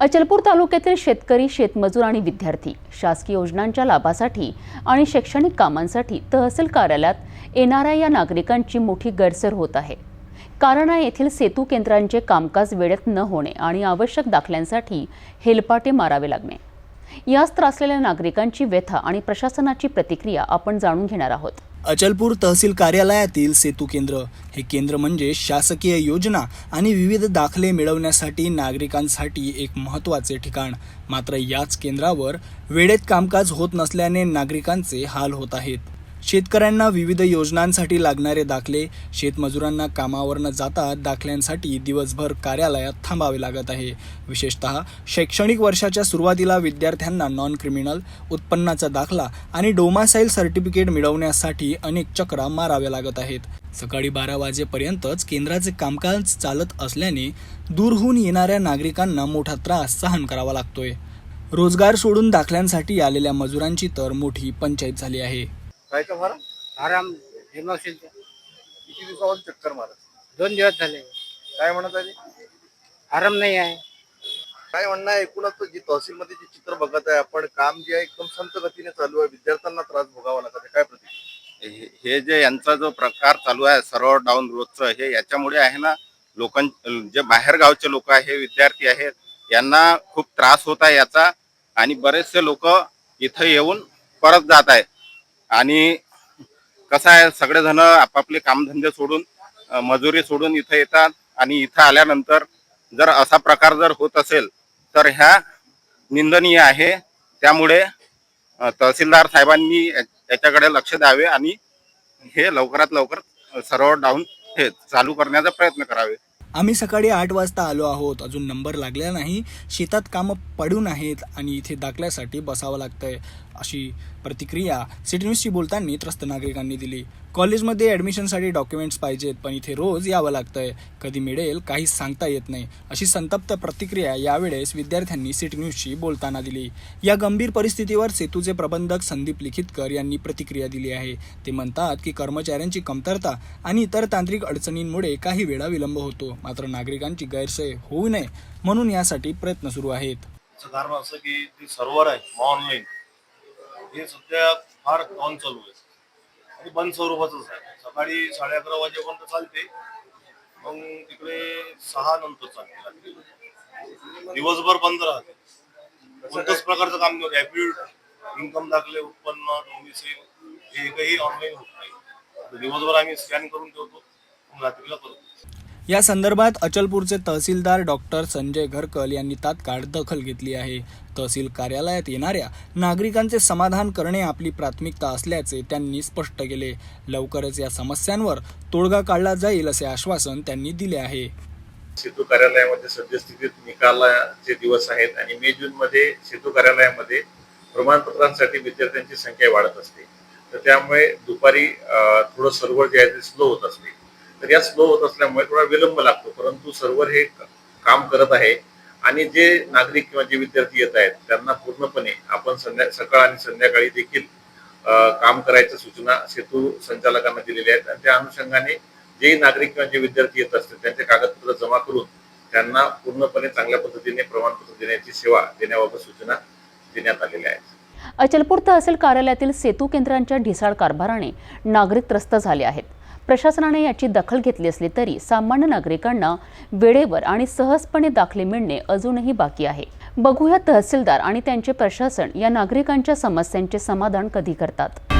अचलपूर तालुक्यातील शेतकरी शेतमजूर आणि विद्यार्थी शासकीय योजनांच्या लाभासाठी आणि शैक्षणिक कामांसाठी तहसील कार्यालयात येणाऱ्या या नागरिकांची मोठी गैरसर होत आहे. कारण आहे येथील सेतू केंद्रांचे कामकाज वेळेत न होणे आणि आवश्यक दाखल्यांसाठी हेलपाटे मारावे लागणे. यास त्रासलेल्या नागरिकांची व्यथा आणि प्रशासनाची प्रतिक्रिया आपण जाणून घेणार आहोत. अचलपूर तहसील कार्यालयातील सेतू केंद्र. हे केंद्र म्हणजे शासकीय योजना आणि विविध दाखले मिळवण्यासाठी नागरिकांसाठी एक महत्त्वाचे ठिकाण. मात्र याच केंद्रावर वेळेत कामकाज होत नसल्याने नागरिकांचे हाल होत आहेत. शेतकऱ्यांना विविध योजनांसाठी लागणारे दाखले शेतमजुरांना कामावर न जाता दाखल्यांसाठी दिवसभर कार्यालयात थांबावे लागत आहे. विशेषतः शैक्षणिक वर्षाच्या सुरुवातीला विद्यार्थ्यांना नॉन क्रिमिनल उत्पन्नाचा दाखला आणि डोमासाईल सर्टिफिकेट मिळवण्यासाठी अनेक चक्रा माराव्या लागत आहेत. सकाळी बारा वाजेपर्यंतच केंद्राचे कामकाज चालत असल्याने दूरहून येणाऱ्या नागरिकांना मोठा त्रास सहन करावा लागतोय. रोजगार सोडून दाखल्यांसाठी आलेल्या मजुरांची तर मोठी पंचायत झाली आहे. काय का मारा? आराम हिमाक्षीचा किती दिवसावर चक्कर मारा दोन दिवस झाले. काय म्हणत आहे आराम नाही आहे. काय म्हणणं आहे? एकूणच जी तहसील मध्ये जे चित्र बघत आहे आपण काम जे आहे एकदम संत गतीने चालू आहे. विद्यार्थ्यांना त्रास भोगावा लागत आहे. काय प्रति हे हे जे यांचा जो प्रकार चालू आहे सर्व डाऊन रोजचं हे याच्यामुळे आहे ना लोकां जे बाहेर गावचे लोक आहे विद्यार्थी आहेत यांना खूप त्रास होत आहे याचा. आणि बरेचसे लोक इथं येऊन परत जात आहे आणि कसं आहे सगळेजण आपापले कामधंदे सोडून मजुरी सोडून इथं येतात आणि इथं आल्यानंतर जर असा प्रकार जर होत असेल तर ह्या निंदनीय आहे. त्यामुळे तहसीलदार साहेबांनी याच्याकडे लक्ष द्यावे आणि हे लवकरात लवकर सर्व डाऊन हे चालू करण्याचा प्रयत्न करावे. आम्ही सकाळी आठ वाजता आलो आहोत. अजून नंबर लागलेला नाही. शेतात कामं पडून आहेत आणि इथे दाखल्यासाठी बसावं लागतंय अशी प्रतिक्रिया सिटी न्यूजशी बोलताना त्रस्त नागरिकांनी दिली. कॉलेजमध्ये ॲडमिशनसाठी डॉक्युमेंट्स पाहिजेत पण इथे रोज यावं लागतंय. कधी मिळेल काही सांगता येत नाही अशी संतप्त प्रतिक्रिया यावेळेस विद्यार्थ्यांनी सिटी न्यूजशी बोलताना दिली. या गंभीर परिस्थितीवर सेतूचे प्रबंधक संदीप लिखितकर यांनी प्रतिक्रिया दिली आहे. ते म्हणतात की कर्मचाऱ्यांची कमतरता आणि इतर तांत्रिक अडचणींमुळे काही वेळा विलंब होतो. मात्र नागरिकांची गैरसोय होऊ नये म्हणून यासाठी प्रयत्न सुरू आहेत. कारण असं की ते सर्व्हर आहे ऑनलाईन हे सध्या फार डाऊन चालू आहे आणि बंद स्वरूपाचंच आहे. सकाळी साडे अकरा वाजेपर्यंत चालते. मग तिकडे सहा नंतर चालते दिवसभर बंद राहते. कोणत्याच प्रकारचं काम रॅपिड इन्कम दाखले उत्पन्न डोमिसिल हे एकही ऑनलाईन होत नाही. दिवसभर आम्ही स्कॅन करून ठेवतो. रात्रीला करतो. या संदर्भात अचलपूरचे तहसीलदार डॉक्टर संजय घरकल यांनी तात्काळ दखल घेतली आहे. तहसील कार्यालयात येणाऱ्या नागरिकांचे समाधान करणे आपली प्राथमिकता असल्याचे त्यांनी स्पष्ट केले. लवकरच या समस्यांवर तोडगा काढला जाईल असे आश्वासन त्यांनी दिले आहे. सेतू कार्यालयामध्ये सद्यस्थितीत निकालाचे दिवस आहेत आणि मे जून मध्ये सेतू कार्यालयामध्ये प्रमाणपत्रांसाठी विद्यार्थ्यांची संख्या वाढत असते. तर त्यामुळे दुपारी थोडं सर्व्हर जे आहे ते स्लो होत असते. तर या स्लो होत असल्यामुळे थोडा विलंब लागतो. परंतु सर्व्हर हे काम करत आहे आणि जे नागरिक किंवा जे विद्यार्थी येत आहेत त्यांना पूर्णपणे आपण संध्या सकाळ आणि संध्याकाळी देखील काम करायच्या सूचना सेतू संचालकांना दिलेल्या आहेत. आणि त्या अनुषंगाने जे नागरिक किंवा जे विद्यार्थी येत असतील त्यांचे कागदपत्र जमा करून त्यांना पूर्णपणे चांगल्या पद्धतीने प्रमाणपत्र देण्याची सेवा देण्याबाबत सूचना देण्यात आलेल्या आहेत. अचलपूर तहसील कार्यालयातील सेतू केंद्रांच्या ढिसाळ कारभाराने नागरिक त्रस्त झाले आहेत. प्रशासनाने याची दखल घेतली असली तरी सामान्य नागरिकांना वेळेवर आणि सहजपणे दाखले मिळणे अजूनही बाकी आहे. बघूया तहसीलदार आणि त्यांचे प्रशासन या नागरिकांच्या समस्यांचे समाधान कधी करतात.